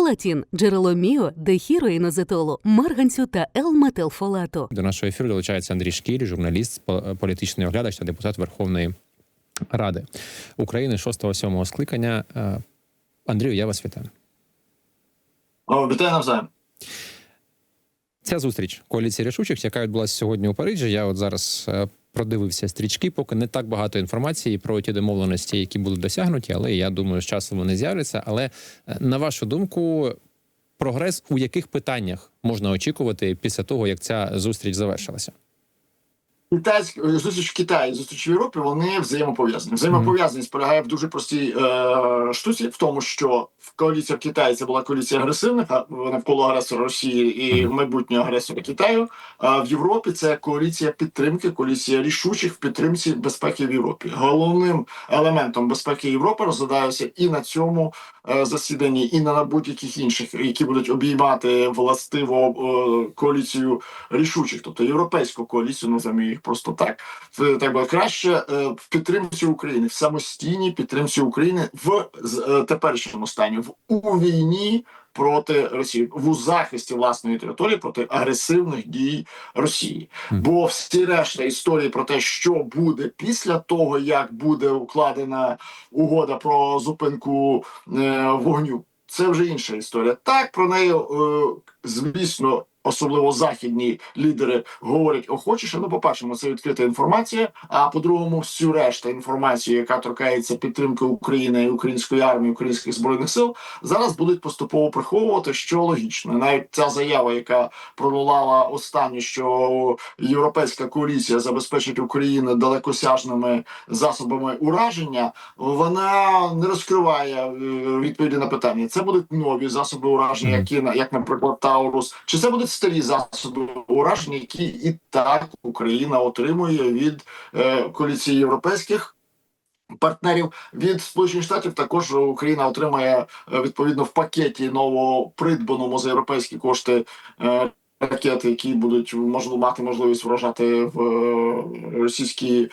Фолатін – джерело міо, дехіроїнозетолу, марганцю та Л-метилфолату. До нашого ефіру долучається Андрій Шкіль, журналіст, політичний оглядач та депутат Верховної Ради України 6-7 скликання. Е, Андрію, я вас вітаю. Вітаю навзаєм. Ця зустріч коаліції рішучих, яка відбулася сьогодні у Парижі. Я от зараз е, продивився стрічки, поки не так багато інформації про ті домовленості, які були досягнуті, але я думаю, з часом вони з'являться. Але е, на вашу думку, прогрес у яких питаннях можна очікувати після того, як ця зустріч завершилася? Китайськ зустріч в Китаї, зустріч в Європі, вони взаємопов'язані. Взаємопов'язаність полягає в дуже простій е, штуці, в тому, що в коаліція в Китаї це була коаліція агресивних а навколо агресора Росії і майбутнього агресора Китаю. А в Європі це коаліція підтримки, коаліція рішучих в підтримці безпеки в Європі. Головним елементом безпеки Європи розглядаються і на цьому е, засіданні, і на будь-яких інших, які будуть обіймати властиво е, коаліцію рішучих, тобто європейську коаліцію, називаємо їх просто так. Це так би краще е, в підтримці України, в самостійній підтримці України в е, теперішньому стані, в у війні проти Росії, в захисті власної території проти агресивних дій Росії. Бо всі решта історії про те, що буде після того, як буде укладена угода про зупинку е, вогню. Це вже інша історія. Так про неї, е, звісно, особливо західні лідери говорять охочіше. Ну, по-перше, це відкрита інформація. А по-другому, всю решту інформацію, яка торкається підтримки України, української армії, українських збройних сил, зараз будуть поступово приховувати, що логічно. Навіть ця заява, яка пролунала останню, що європейська коаліція забезпечить Україну далекосяжними засобами ураження, вона не розкриває е, відповіді на питання. Це будуть нові засоби ураження, які як, наприклад, Таурус, чи це будуть старі засоби ураження, які і так Україна отримує від е, коаліції європейських. Партнерів від сполучених штатів також Україна отримає е, відповідно в пакеті новопридбаному за європейські кошти е, ракети, які будуть можливо мати можливість вражати в е, російські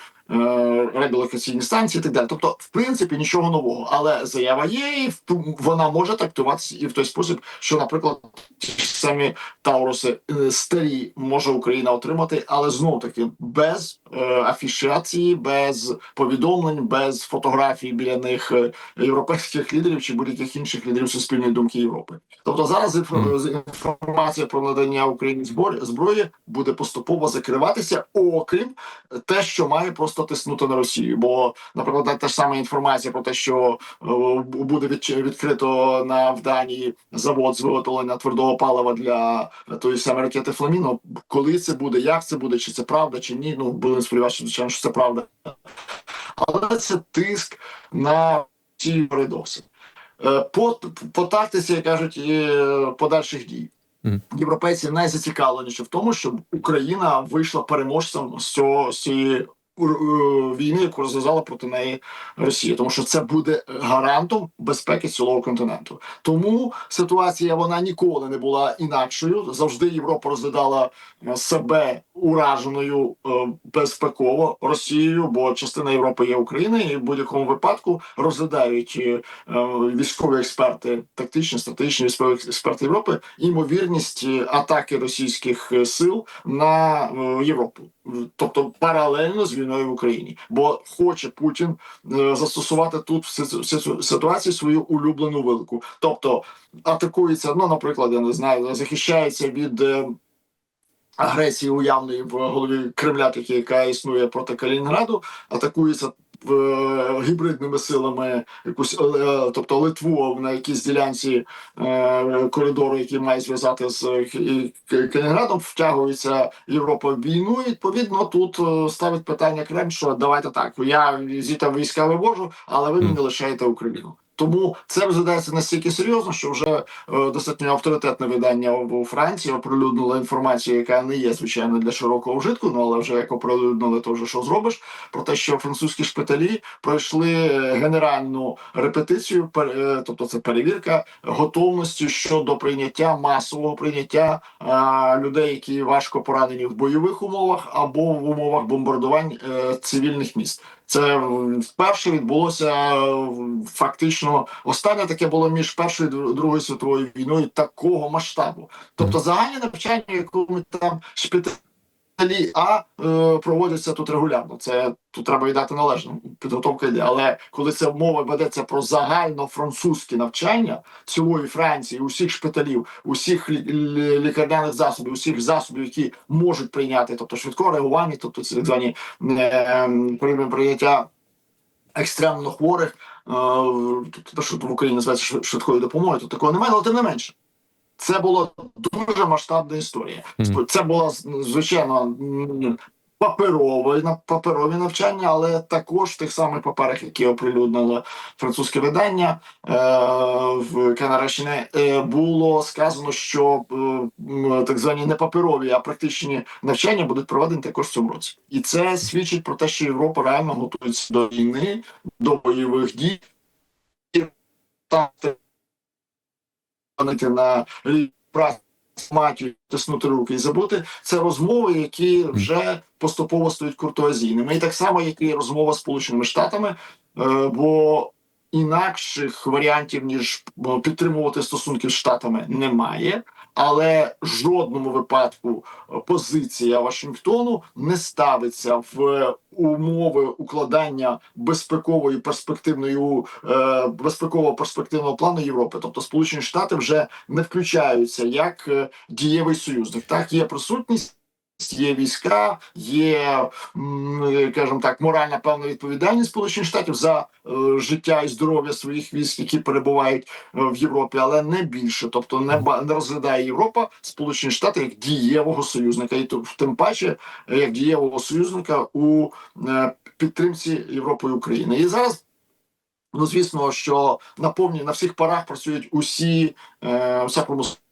реабілітаційні станції, і так далі. Тобто, в принципі, нічого нового, але заява є, і в- вона може трактуватися і в той спосіб, що, наприклад, ті ж самі Тауруси е, старі може Україна отримати, але знов таки без е, афішації, без повідомлень, без фотографій біля них е, європейських лідерів чи будь-яких інших лідерів суспільної думки Європи. Тобто зараз інформація про надання Україні зброї буде поступово закриватися, окрім те, що має просто тиснути на Росію. Бо, наприклад, та ж сама інформація про те, що е, буде відкрито на в Данії завод з виготовлення твердого палива для тої самої ракети Фламіно. Коли це буде, як це буде, чи це правда, чи ні? Ну будемо сподіватися, звичайно, що це правда. Але це тиск на ці передоси. Е, По, по тактиці, як кажуть, подальших дій. Європейці найзацікавленіші в тому, щоб Україна вийшла переможцем з цього з цієї війни, яку розв'язала проти неї Росія, тому що це буде гарантом безпеки цілого континенту. Тому ситуація вона ніколи не була інакшою. Завжди Європа розглядала е, себе ураженою е, безпеково Росією, бо частина Європи є Україна, і в будь-якому випадку розглядають е, е, військові експерти, тактичні, стратегічні військові експерти Європи, імовірність е, атаки російських е, сил на е, Європу, тобто паралельно з війною в Україні, бо хоче Путін е, застосувати тут в си- си- ситуації свою улюблену вилку, тобто атакується, ну наприклад, я не знаю, захищається від. е, Агресії уявної в голові Кремля, такі, яка існує проти Калінінграду, атакується гібридними силами якусь, е, тобто Литву на якійсь ділянці е, коридору, який має зв'язати з е, втягується Європа в війну. І відповідно тут е, ставить питання Кремль, що давайте так. Я звідти війська вивожу, але ви мені лишаєте Україну. Тому це розглядається настільки серйозно, що вже е, достатньо авторитетне видання у Франції оприлюднило інформацію, яка не є звичайно для широкого вжитку, ну але вже як оприлюднили, то вже що зробиш. Про те, що французькі шпиталі пройшли е, генеральну репетицію, пер- е, тобто це перевірка готовності щодо прийняття масового прийняття людей, які важко поранені в бойових умовах або в умовах бомбардувань цивільних міст. Це вперше відбулося фактично. Останнє таке було між першою і Дру- другою світовою війною такого масштабу. Тобто загальні навчання, яку ми там шпиталі А е, проводяться тут регулярно. Це тут треба віддати належно. Підготовка йде. Але коли це мова ведеться про загальнофранцузьке навчання цілої Франції, усіх шпиталів, усіх лі- лі- лікарняних засобів, усіх засобів, які можуть прийняти, тобто швидкого реагування, тобто так звані е, прийми прийняття екстремно хворих, те, що в Україні називається швидкою допомогою, тут такого немає, але тим не менше. Це була дуже масштабна історія. Це було звичайно на паперові навчання, але також в тих самих паперах, які оприлюднило французьке видання е, в Канарашіне, е, було сказано, що е, так звані не паперові, а практичні навчання будуть проведені також в цьому році, і це свідчить про те, що Європа реально готується до війни, до бойових дій. І там на праці з тиснути руки і забути. Це розмови, які вже поступово стають куртуазійними. І так само, як і розмова з Сполученими Штатами, е, бо інакших варіантів, ніж е, підтримувати стосунки з Штатами, немає. Але в жодному випадку е, позиція Вашингтону не ставиться в умови укладання безпекової перспективної е, безпекового перспективного плану Європи. Тобто Сполучені Штати вже не включаються як е, дієвий союзник. Так є присутність. Є війська, є м, кажемо так, моральна певна відповідальність Сполучених Штатів за е, життя і здоров'я своїх військ, які перебувають е, в Європі, але не більше. Тобто не не розглядає Європа Сполучені Штати як дієвого союзника, і то тим паче е, як дієвого союзника у е, підтримці Європи і України. І зараз. Ну, звісно, що на повні на всіх парах працюють усі е, вся промисловість.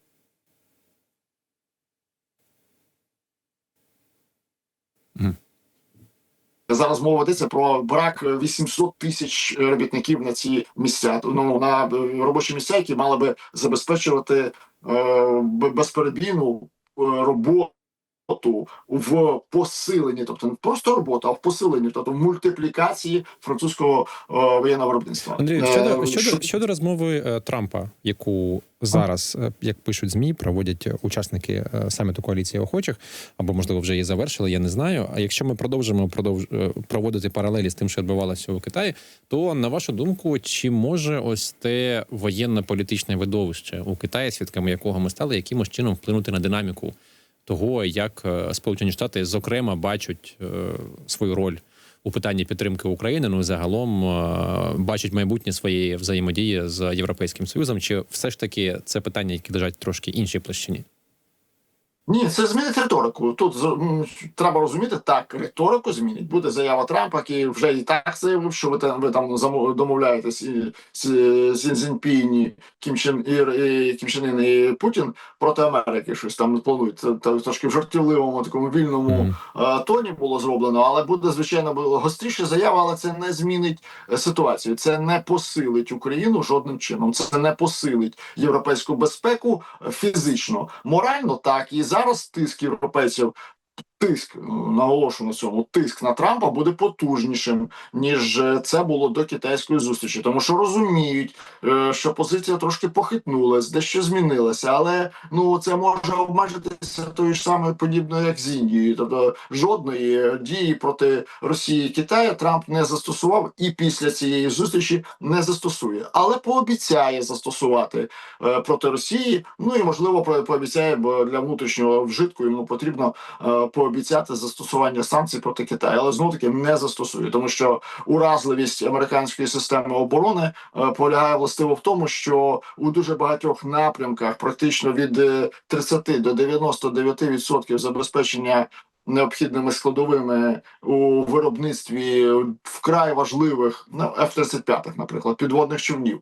Зараз мова йдеться про брак 800 тисяч робітників на ці місця. Ну на е, робочі місця, які мали би забезпечувати е, безперебійну е, роботу в посиленні, тобто не просто роботу, а в посиленні, тобто в мультиплікації французького е, воєнного виробництва. Андрій, Е, щодо, щодо, щодо розмови е, Трампа, яку зараз, е, як пишуть змі, проводять учасники е, саміту коаліції охочих, або можливо вже її завершили, я не знаю. А якщо ми продовжимо продовж е, проводити паралелі з тим, що відбувалося у Китаї, то на вашу думку, чи може ось те воєнно-політичне видовище у Китаї, свідками якого ми стали, якимось чином вплинути на динаміку того, як е, Сполучені Штати зокрема бачать е, свою роль у питанні підтримки України, ну загалом е, бачать майбутнє своєї взаємодії з Європейським Союзом, чи все ж таки це питання, які лежать трошки іншій площині? Ні, це змінить риторику. Тут треба розуміти, так, риторику змінить. Буде заява Трампа, який вже і так заявив, що ви там ви там домовляєтесь і з з Цзіньпінь, Кім Чен Ір і Кім Чен і Путін проти Америки. Щось там планують. Це та- трошки в жартівливому такому вільному е, тоні було зроблено, але буде звичайно було гостріша заява, але це не змінить е, ситуацію. Це не посилить Україну жодним чином. Це не посилить європейську безпеку е, фізично, морально так і зараз тиск європейців. Тиск наголошую на цьому. Тиск на Трампа буде потужнішим ніж е, це було до китайської зустрічі, тому що розуміють, е, що позиція трошки похитнулась, дещо змінилася, але ну це може обмежитися тою ж самою подібною, як з Індією. Тобто жодної дії проти Росії і Китаю Трамп не застосував і після цієї зустрічі не застосує, але пообіцяє застосувати е, проти Росії. Ну і можливо по- пообіцяє, бо для внутрішнього вжитку йому потрібно е, пообіцяти застосування санкцій проти Китаю, але знову таки не застосує, тому що уразливість американської системи оборони е, полягає властиво в тому, що у дуже багатьох напрямках, практично від е, 30 до 99% забезпечення необхідними складовими у виробництві вкрай важливих ну, F-35, наприклад, підводних човнів.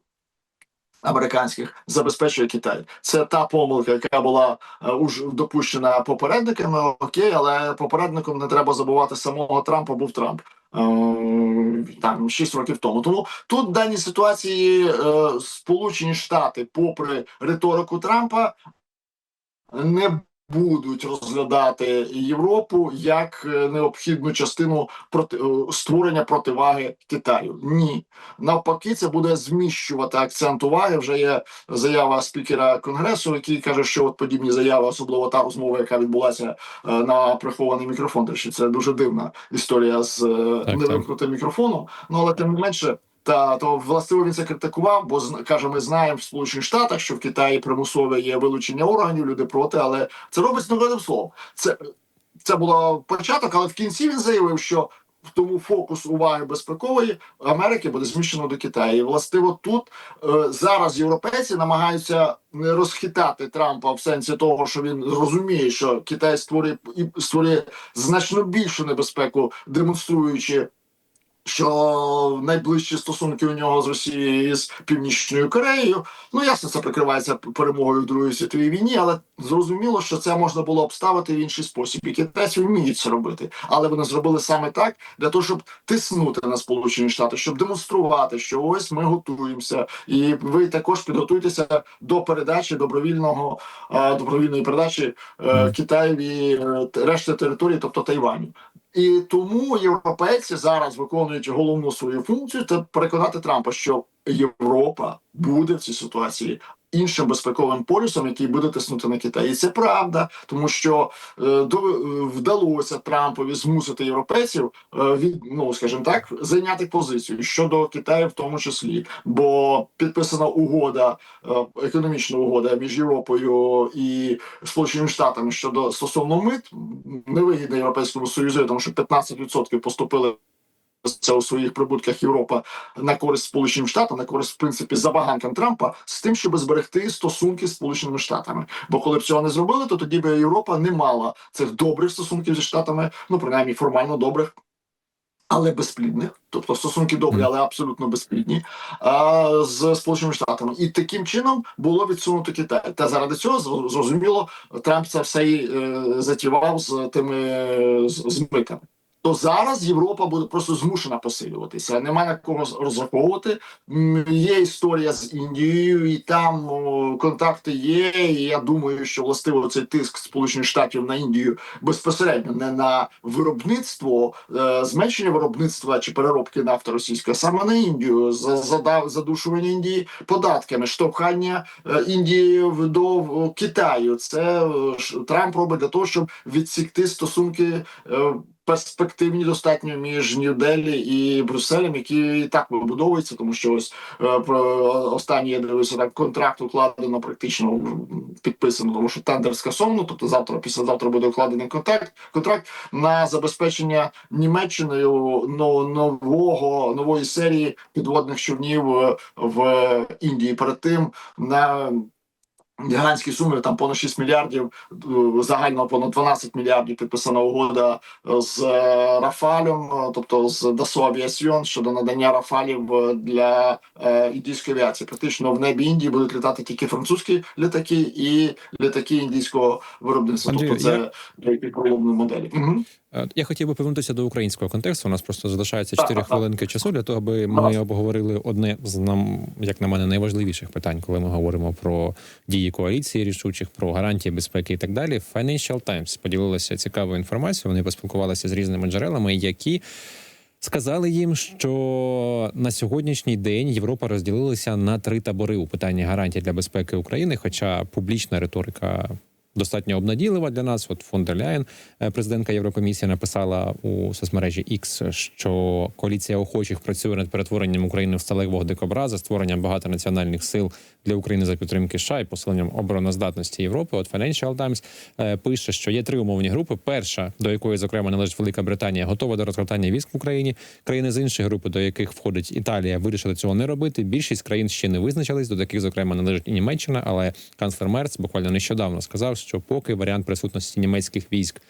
Американських забезпечує Китай. Це та помилка, яка була е, уж допущена попередниками. Окей, але попередником не треба забувати самого Трампа. Був Трамп е, там 6 років тому. Тому тут в даній ситуації е, Сполучені Штати, попри риторику Трампа, не будуть розглядати Європу як е, необхідну частину проти е, створення противаги Китаю. Ні, навпаки, це буде зміщувати акцент уваги. Вже є заява спікера конгресу, який каже, що от подібні заяви, особливо та розмова, яка відбулася е, на прихований мікрофон. До речі, це дуже дивна історія з Так, невимкнутим мікрофоном. Ну але тим не менше. Та то властиво він це критикував, бо каже, ми знаємо в Сполучених Штатах, що в Китаї примусове є вилучення органів, люди проти, але це робиться новим словом. Це це було початок, але в кінці він заявив, що в тому фокус уваги безпекової Америки буде зміщено до Китаю. І властиво тут е, зараз європейці намагаються не розхитати Трампа в сенсі того, що він розуміє, що Китай створює і створює значно більшу небезпеку, демонструючи. Що найближчі стосунки у нього з Росією і з Північною Кореєю, ну ясно, це прикривається перемогою в Другій світовій війні, але зрозуміло, що це можна було обставити в інший спосіб. І китайці вміють це робити, але вони зробили саме так для того, щоб тиснути на Сполучені Штати, щоб демонструвати, що ось ми готуємося, і ви також підготуйтеся до передачі добровільного добровільної передачі е, Китаєві е, решти території, тобто Тайваню. І тому європейці зараз виконують головну свою функцію це переконати Трампа, що Європа буде в цій ситуації іншим безпековим полюсом, який буде тиснути на Китай. І це правда, тому що е, е, вдалося Трампові змусити європейців е, від ну скажімо так зайняти позицію щодо Китаю, в тому числі, бо підписана угода, е, економічна угода між Європою і Сполученими Штатами щодо стосовно мит невигідна європейському союзу, тому що 15% поступили. У своїх прибутках Європа на користь Сполученим Штатам, на користь в принципі забаганкам Трампа з тим, щоб зберегти стосунки з Сполученими Штатами. Бо коли б цього не зробили, то тоді би Європа не мала цих добрих стосунків зі штатами, ну принаймні формально добрих. Але безплідних, тобто стосунки добрі, але абсолютно безплідні а, з Сполученими Штатами, і таким чином було відсунуто Китай. Та заради цього зро- зрозуміло, Трамп це все й е, затівав з тими з, з митами. То зараз Європа буде просто змушена посилюватися. Нема на кого розраховувати. Є історія з Індією, і там о, контакти є. І я думаю, що властиво цей тиск Сполучених Штатів на Індію безпосередньо не на виробництво, е, зменшення виробництва чи переробки нафти російської, а саме на Індію, за- задав задушування Індії податками, штовхання е, Індії до в- Китаю. Це е, Трамп робить для того, щоб відсікти стосунки. е, Перспективні достатньо між Нью-Делі і Брюсселем, які і так вибудовуються, тому що ось е, останній я дивився так контракт укладено практично підписано, тому що тендер скасовано. Тобто завтра, післязавтра буде укладений контракт контракт на забезпечення Німеччиною нового нової серії підводних човнів е, в Індії. Перед тим на Гігантські суми там понад 6 мільярдів, е, загально понад 12 мільярдів підписана угода з е, Рафалем, е, тобто з Aviation щодо надання Рафалів е, для е, індійської авіації. Практично в небі Індії будуть літати тільки французькі літаки і літаки індійського виробництва. Андрію, тобто це проломні моделі. Угу. Е, Я хотів би повернутися до українського контексту. У нас просто залишається Так, 4 так, так. хвилинки часу для того, аби ми обговорили одне з нам, як на мене, найважливіших питань, коли ми говоримо про дії коаліції рішучих, про гарантії безпеки і так далі. Financial Times поділилася цікавою інформацією. Вони поспілкувалися з різними джерелами, які. Сказали їм, що на сьогоднішній день Європа розділилася на три табори у питанні гарантій для безпеки України. Хоча публічна риторика достатньо обнадійлива для нас. От фон дер Ляєн, е, президентка Єврокомісії, написала у соцмережі X, що коаліція охочих працює над перетворенням України в сталевого дикобраза, створенням багатонаціональних сил для України за підтримки США і посиленням обороноздатності Європи. От Financial Times е, пише, що є три умовні групи. Перша, до якої зокрема належить Велика Британія, готова до розгортання військ в Україні. Країни з іншої групи, до яких входить Італія, вирішили цього не робити. Більшість країн ще не визначились. До таких, зокрема, належить і Німеччина, але канцлер Мерц буквально нещодавно сказав, що поки варіант присутності німецьких військ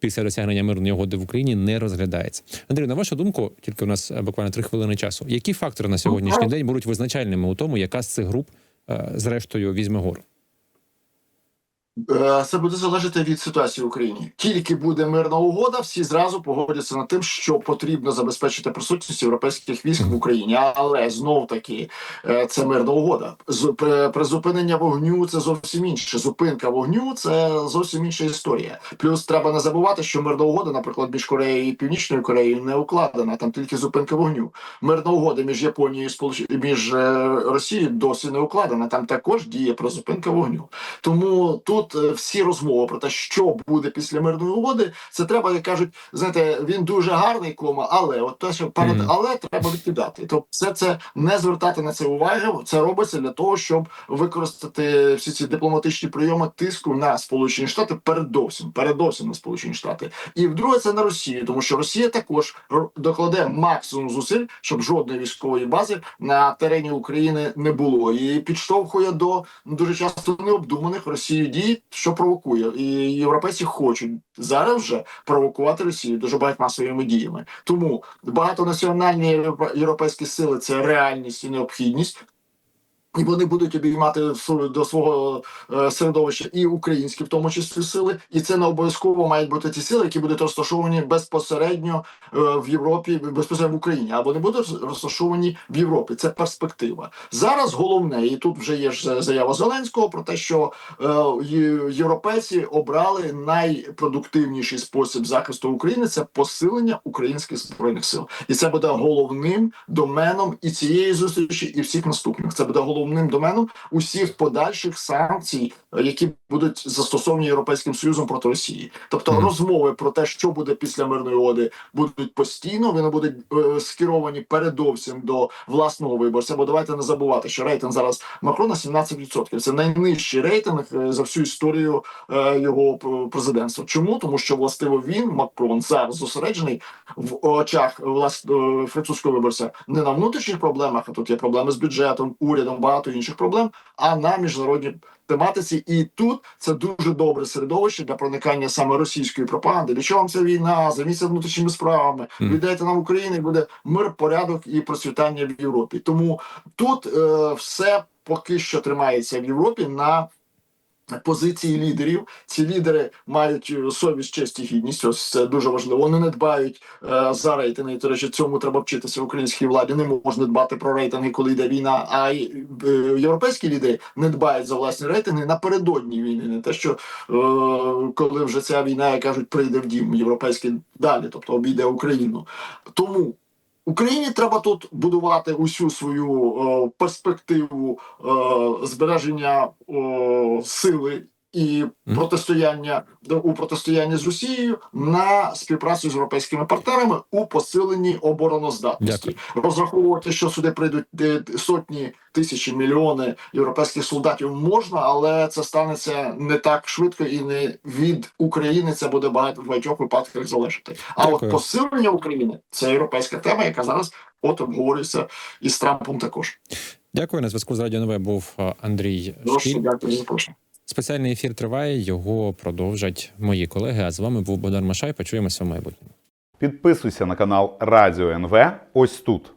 після досягнення мирної угоди в Україні не розглядається. Андрій, на вашу думку, тільки у нас е, буквально три хвилини часу. Які фактори на сьогоднішній день будуть визначальними у тому, яка з цих груп е, зрештою візьме гору? Е, Це буде залежати від ситуації в Україні. Тільки буде мирна угода, всі зразу погодяться над тим, що потрібно забезпечити присутність європейських військ в Україні. Але знов таки е, це мирна угода. Призупинення вогню це зовсім інше. Зупинка вогню це зовсім інша історія. Плюс треба не забувати, що мирна угода, наприклад, між Кореєю і Північною Кореєю не укладена. Там тільки зупинка вогню. Мирна угода між Японією і між е, Росією досі не укладена. Там також діє про зупинка вогню. Тому тут е, всі розмови про те, що буде після мирної угоди, це треба, як кажуть, знаєте, він дуже гарний кома, але от те, що перед Мгм. але треба відкидати. Тобто, все це не звертати на це уваги. Це робиться для того, щоб використати всі ці дипломатичні прийоми тиску на Сполучені Штати передовсім, передовсім на Сполучені Штати. І вдруге, це на Росію, тому що Росія також докладе максимум зусиль, щоб жодної військової бази на терені України не було, і підштовхує до дуже часто необдуманих Росією дій, що провокує. І європейці хочуть зараз вже провокувати Росію дуже багатьма своїми діями. Тому багатонаціональні європе- європейські сили це реальність і необхідність. І вони будуть обіймати до свого е, середовища і українські, в тому числі сили, і це не обов'язково мають бути ті сили, які будуть розташовані безпосередньо е, в Європі, безпосередньо в Україні, а вони будуть розташовані в Європі. Це перспектива. Зараз головне, і тут вже є ж заява Зеленського про те, що е, європейці обрали найпродуктивніший спосіб захисту України це посилення українських збройних сил, і це буде головним доменом і цієї зустрічі, і всіх наступних. Це буде головним доменом усіх подальших санкцій, е, які будуть застосовані європейським союзом проти Росії. Тобто Мгм. розмови про те, що буде після мирної угоди, будуть постійно. Вони будуть е, скеровані передовсім до власного виборця. Бо давайте не забувати, що рейтинг зараз Макрона 17%. Це найнижчий рейтинг е, за всю історію е, його п- президентства. Чому? Тому що властиво він Макрон зараз зосереджений в очах власне французького виборця не на внутрішніх проблемах, а тут є проблеми з бюджетом, урядом, багато інших проблем, а на міжнародній тематиці. І тут це дуже добре середовище для проникання саме російської пропаганди. Для чого вам ця війна? Займіться внутрішніми справами. Віддайте нам Україну, буде мир, порядок і процвітання в Європі. Тому тут е, все поки що тримається в Європі на позиції лідерів. Ці лідери мають е, совість, честь і гідність. Ось це дуже важливо. Вони не дбають е, за рейтинги. До речі, цьому треба вчитися в українській владі. Не можна дбати про рейтинги, коли йде війна. А й, е, європейські лідери не дбають за власні рейтинги напередодні війни. Не те, що е, коли вже ця війна, як кажуть, прийде в дім європейський далі, тобто обійде Україну. Тому Україні треба тут будувати усю свою е, перспективу е, збереження е, сили і протистояння у протистоянні з Росією на співпрацю з європейськими партнерами у посиленні обороноздатності. Розраховувати, що сюди прийдуть е, сотні тисячі мільйони європейських солдатів можна, але це станеться не так швидко і не від України. Це буде багато в багатьох випадках залежати. А Дякую. от посилення України це європейська тема, яка зараз от обговорюється із Трампом. Також Дякую. На зв'язку з Радіо Нове був Андрій прошу дякую за запрошення. Спеціальний ефір триває. Його продовжать мої колеги. А з вами був Богдан Машай. Почуємося в майбутньому. Підписуйся на канал Радіо НВ ось тут.